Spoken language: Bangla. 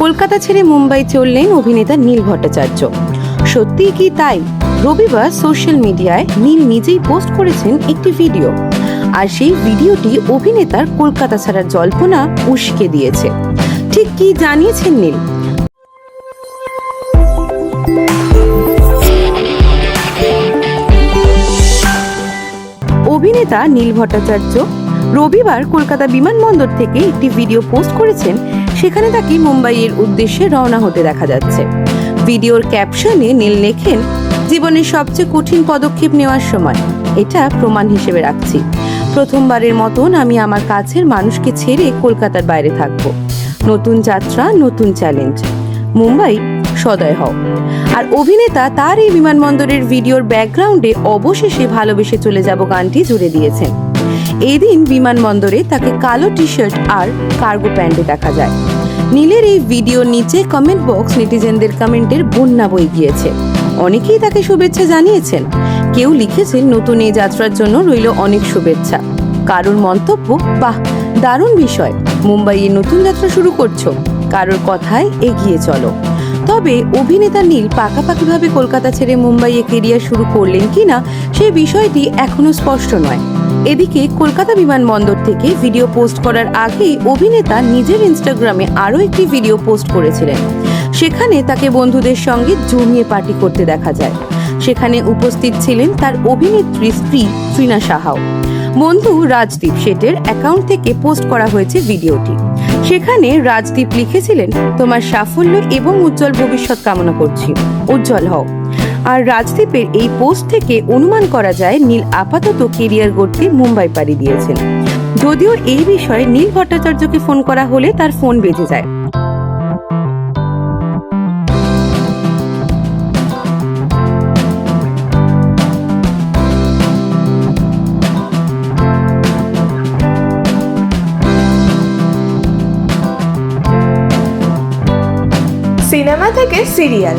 কলকাতা ছেড়ে মুম্বাই চললেন অভিনেতা নীল ভট্টাচার্য। সত্যিই কি তাই? রবিবার সোশ্যাল মিডিয়ায় নীল নিজেই পোস্ট করেছেন একটি ভিডিও। আর সেই ভিডিওটি অভিনেতার কলকাতা ছাড়ার জল্পনা উস্কে দিয়েছে। ঠিক কি জানিয়েছেন নীল? অভিনেতা নীল ভট্টাচার্য রবিবার কলকাতা বিমানবন্দর থেকে একটি ভিডিও পোস্ট করেছেন, সেখানে তাকে মুম্বাইয়ের উদ্দেশ্যে রওনা হতে দেখা যাচ্ছে। ভিডিওর ক্যাপশনে নীল লেখেন, জীবনের সবচেয়ে কঠিন পদক্ষেপ নেওয়ার সময়। এটা প্রমাণ হিসেবে রাখছি। প্রথমবারের মতন আমি আমার কাছের মানুষকে ছেড়ে কলকাতার বাইরে থাকব। নতুন যাত্রা, নতুন চ্যালেঞ্জ। মুম্বাই, সদয় হও। আর অভিনেতা তার এই বিমানবন্দরের ভিডিওর ব্যাকগ্রাউন্ডে অবশেষে ভালোবেসে চলে যাব গানটি জুড়ে দিয়েছেন। এই দিন বিমানবন্দরে তাকে কালো টি শার্ট আর কার্গো প্যান্টে দেখা যায়। নীলের এই ভিডিওর নিচে কমেন্ট বক্স নেটিজেনদের কমেন্টের বন্যা বই গিয়েছে। অনেকেই তাকে শুভেচ্ছা জানিয়েছেন। কেউ লিখেছেন, নতুন এই যাত্রার জন্য রইল অনেক শুভেচ্ছা। কারোর মন্তব্য, বাহ, দারুণ বিষয়। মুম্বাইয়ে নতুন যাত্রা শুরু করছ। কারোর কথায় এগিয়ে চলো। তবে অভিনেতা নীল পাকাপাকিভাবে কলকাতা ছেড়ে মুম্বাইয়ে কেরিয়ার শুরু করলেন কিনা সেই বিষয়টি এখনও স্পষ্ট নয়। এদিকে কলকাতা বিমানবন্দর থেকে ভিডিও পোস্ট করার আগেই অভিনেতা নিজের ইনস্টাগ্রামে আরও একটি ভিডিও পোস্ট করেছিলেন। সেখানে তাকে বন্ধুদের সঙ্গে জমিয়ে পার্টি করতে দেখা যায়। সেখানে উপস্থিত ছিলেন তার অভিনেত্রী স্ত্রী ত্রিনা সাহাও। বন্ধু রাজদীপ শেঠের অ্যাকাউন্ট থেকে পোস্ট করা হয়েছে ভিডিওটি। সেখানে রাজদীপ লিখেছিলেন, তোমার সাফল্য এবং উজ্জ্বল ভবিষ্যৎ কামনা করছি। উজ্জ্বল হও। আর রাজদীপের এই পোস্ট থেকে অনুমান করা যায় নীল আপাতত কেরিয়ার গড়তে মুম্বাই পাড়ি দিয়েছেন। যদিও এই বিষয়ে নীল ভট্টাচার্যকে ফোন করা হলে তার ফোন বেজে যায়। সিনেমা থেকে সিরিয়াল।